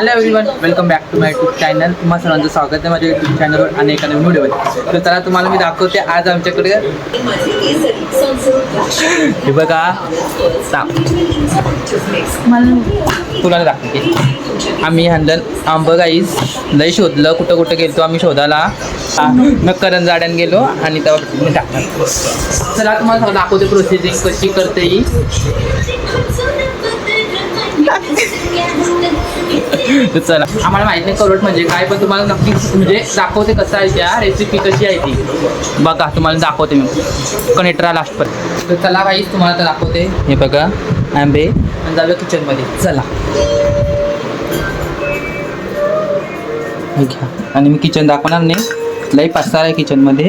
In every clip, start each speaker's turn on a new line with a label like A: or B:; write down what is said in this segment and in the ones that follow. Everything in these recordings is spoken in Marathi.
A: Hello everyone welcome back to my YouTube channel तुम्हाला सर्वांचं स्वागत आहे माझ्या यूट्यूब चॅनलवर आणि एका नवीन व्हिडिओवर तर चला तुम्हाला मी दाखवते आज आमच्याकडे. हे बघा. साप तुला दाखवते. आम्ही हंदन आंब लई शोधलं कुठं कुठं गेलो आम्ही शोधायला. मग करण जाड्यान गेलो आणि तेव्हा मी टाकणार चला तुम्हाला दाखवते प्रोसेसिंग कशी करते ही. तर चला. आम्हाला माहीत नाही करोट म्हणजे काय पण तुम्हाला नक्की म्हणजे दाखवते कसं आहे त्या रेसिपी कशी आहे ती. बघा तुम्हाला दाखवते मी. कनेक्टरा लास्टपर्यंत तर चला काही तुम्हाला तर दाखवते. हे बघा आंबे. आणि जाऊया किचनमध्ये चला. घ्या. आणि मी किचन दाखवणार नाही. लई पसार आहे किचनमध्ये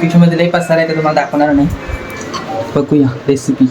A: किचनमध्ये लई पसार आहे ते तुम्हाला दाखवणार नाही. बघूया रेसिपी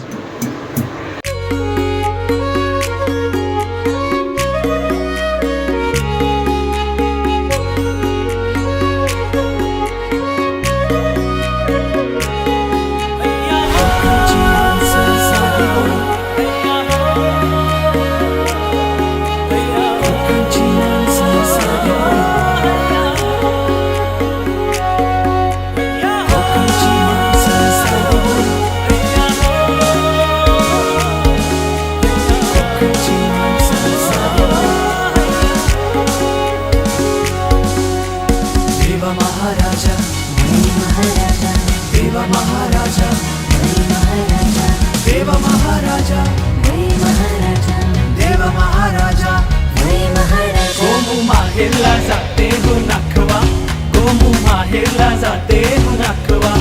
B: माहेरला जाते. नाखवा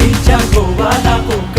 B: तिच्या गोवा दाखव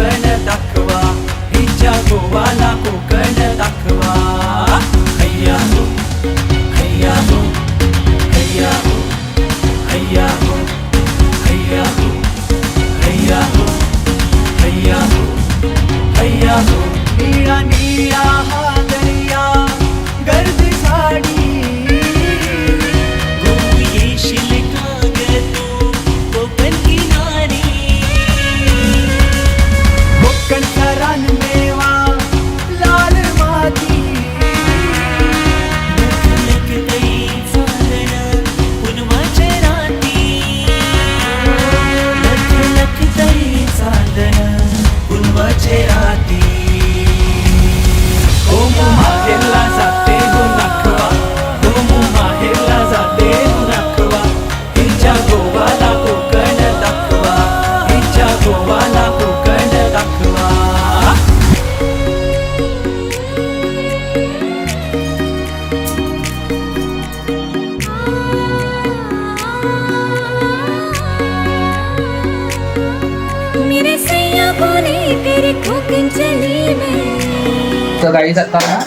C: तर
A: गाडी जाताना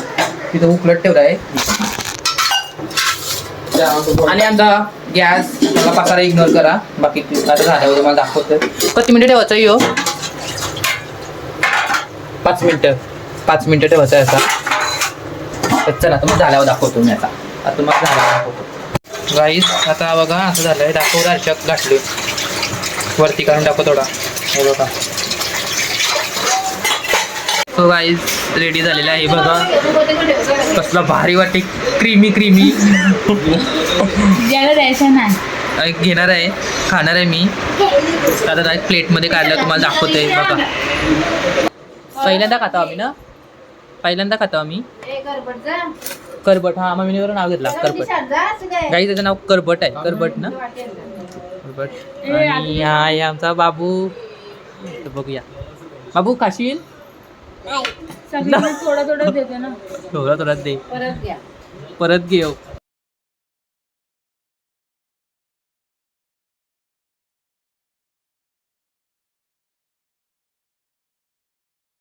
A: तिथं उकलत ठेवला आहे. आणि आमचा गॅस मला पसारा इग्नोर करा. बाकी आता झाल्यावर तुम्हाला दाखवतो किती मिनिटं ठेवायचं यो? पाच मिनिटं. पाच मिनिटं ठेवायचं आहे तर चला तुम्ही झाल्यावर दाखवतो मी आता. आता तुम्हाला झाल्यावर दाखवतो. राईस आता बघा असं झालंय. दाखव राशक गाठली वरती काढून दाखव थोडा. हे बघा. तो राईस रेडी झालेला आहे बघा. कसला भारी वाटते क्रीमी क्रीमी
C: द्यायचं नाही.
A: घेणार आहे. खाणार आहे मी. आता डायरेक्ट प्लेटमध्ये काढलं तुम्हाला दाखवतोय बघा. पहिल्यांदा खातो आम्ही ना? पहिल्यांदा खातो आम्ही. करबट हा मम्मीने नाव घेतला. करबट. गाई त्याचं नाव करबट आहे. करबट ना? करबट. आणि हा आहे आमचा बाबू. बघूया. बाबू खाशील?
C: सगळ्यांना थोडं थोडं देते ना.
A: थोडा थोडा दे.
C: परत द्या
A: परत घेऊ.